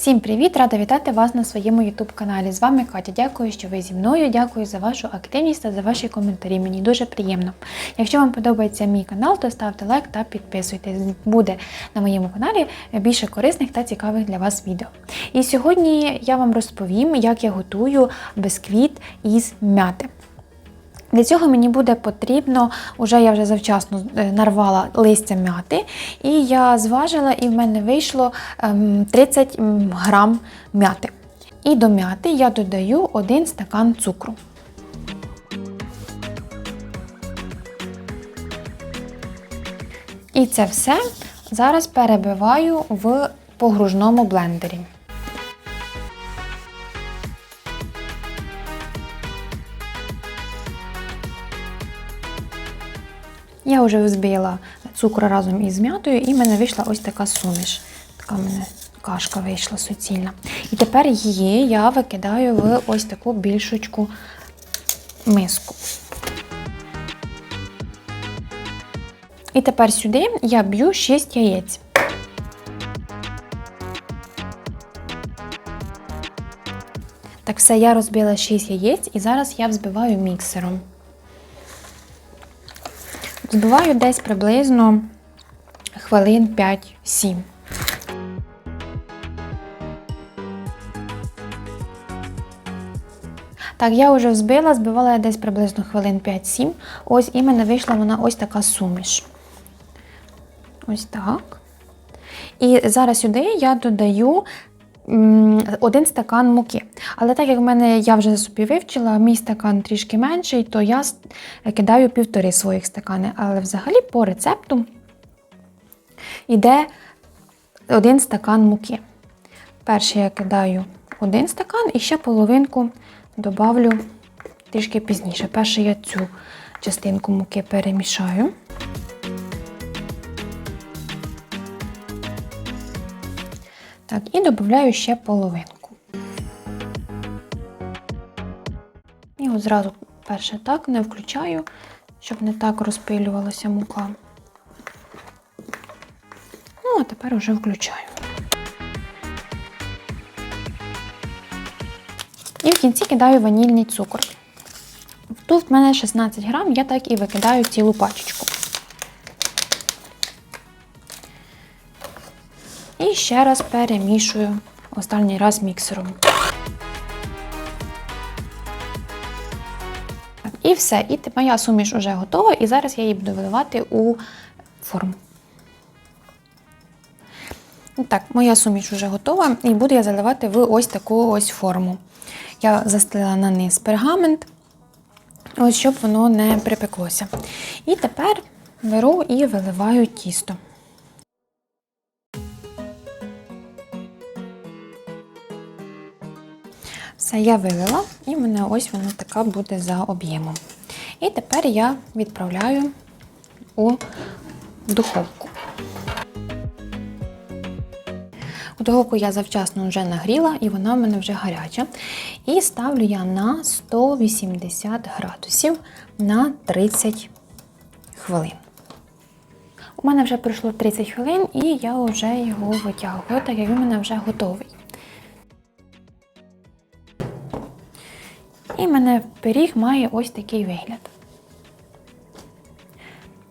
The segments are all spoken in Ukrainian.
Всім привіт! Рада вітати вас на своєму YouTube каналі. З вами Катя. Дякую, що ви зі мною. Дякую за вашу активність та за ваші коментарі. Мені дуже приємно. Якщо вам подобається мій канал, то ставте лайк та підписуйтесь. Буде на моєму каналі більше корисних та цікавих для вас відео. І сьогодні я вам розповім, як я готую бисквіт із м'яти. Для цього мені буде потрібно, уже я вже завчасно е, нарвала листя м'яти, і я зважила, і в мене вийшло ем, 30 грам м'яти. І до м'яти я додаю 1 стакан цукру. І це все зараз перебиваю в погружному блендері. Я вже взбила цукор разом із м'ятою, і в мене вийшла ось така суміш. Така в мене кашка вийшла суцільна. І тепер її я викидаю в ось таку більшочку миску. І тепер сюди я б'ю 6 яєць. Так, все, я розбила 6 яєць і зараз я взбиваю міксером. Збиваю десь приблизно хвилин 5-7. Так, я вже взбила, збивала я десь приблизно хвилин 5-7. Ось і мене вийшла вона ось така суміш. Ось так. І зараз сюди я додаю один стакан муки. Але так як в мене я вже собі вивчила, мій стакан трішки менший, то я кидаю півтори своїх стакани. Але взагалі по рецепту йде один стакан муки. Перший я кидаю один стакан і ще половинку добавлю трішки пізніше. Перше я цю частинку муки перемішаю. Так, і додаю ще половинку. І от зразу перше так не включаю, щоб не так розпилювалася мука. Ну, а тепер вже включаю. І в кінці кидаю ванільний цукор. Тут в мене 16 грам, я так і викидаю цілу пачечку. І ще раз перемішую останній раз міксером. І все. І моя суміш вже готова, і зараз я її буду виливати у форму. Так, моя суміш вже готова, і буду я заливати в ось таку ось форму. Я застелила на низ пергамент, ось щоб воно не припеклося. І тепер беру і виливаю тісто. Все, я вилила, і в мене ось вона така буде за об'ємом. І тепер я відправляю у духовку. У духовку я завчасно вже нагріла, і вона в мене вже гаряча. І ставлю я на 180 градусів на 30 хвилин. У мене вже пройшло 30 хвилин, і я вже його витягую, так як він у мене вже готовий. І мене пиріг має ось такий вигляд.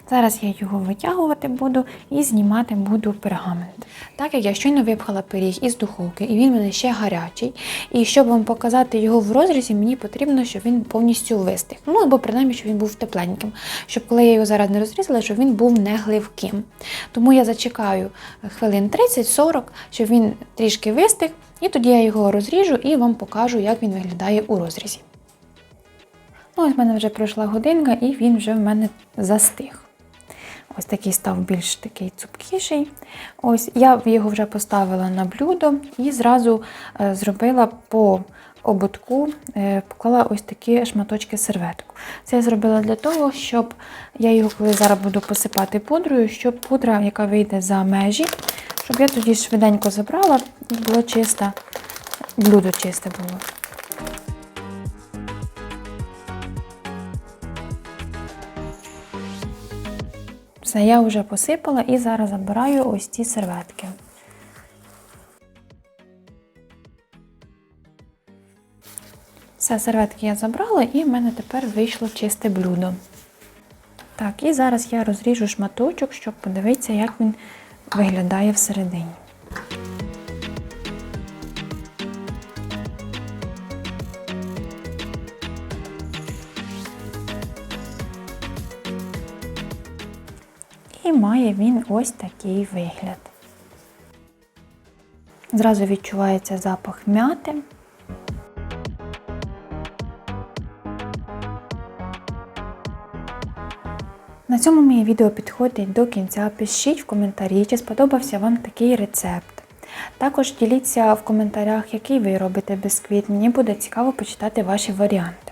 Зараз я його витягувати буду і знімати буду пергамент. Так як я щойно випхала пиріг із духовки, і він мене ще гарячий. І щоб вам показати його в розрізі, мені потрібно, щоб він повністю вистиг. Ну або принаймні, щоб він був тепленьким. Щоб коли я його зараз не розрізала, щоб він був не гливким. Тому я зачекаю хвилин 30-40, щоб він трішки вистиг, і тоді я його розріжу і вам покажу, як він виглядає у розрізі. Ну, ось в мене вже пройшла годинка, і він вже в мене застиг. Ось такий став більш такий цупкіший. Ось я його вже поставила на блюдо і зразу е, зробила по ободку, е, поклала ось такі шматочки серветок. Це я зробила для того, щоб я його, коли зараз буду посипати пудрою, щоб пудра, яка вийде за межі, щоб я тоді швиденько забрала і було чисте, блюдо чисте було. Все, я вже посипала і зараз забираю ось ці серветки. Все, серветки я забрала і в мене тепер вийшло чисте блюдо. Так, і зараз я розріжу шматочок, щоб подивитися, як він виглядає всередині. І має він ось такий вигляд. Зразу відчувається запах м'яти. На цьому моє відео підходить до кінця. Пишіть в коментарі, чи сподобався вам такий рецепт. Також діліться в коментарях, який ви робите бісквіт. Мені буде цікаво почитати ваші варіанти.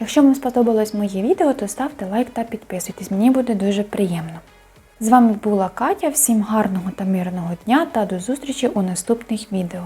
Якщо вам сподобалось моє відео, то ставте лайк та підписуйтесь, мені буде дуже приємно. З вами була Катя, всім гарного та мирного дня та до зустрічі у наступних відео.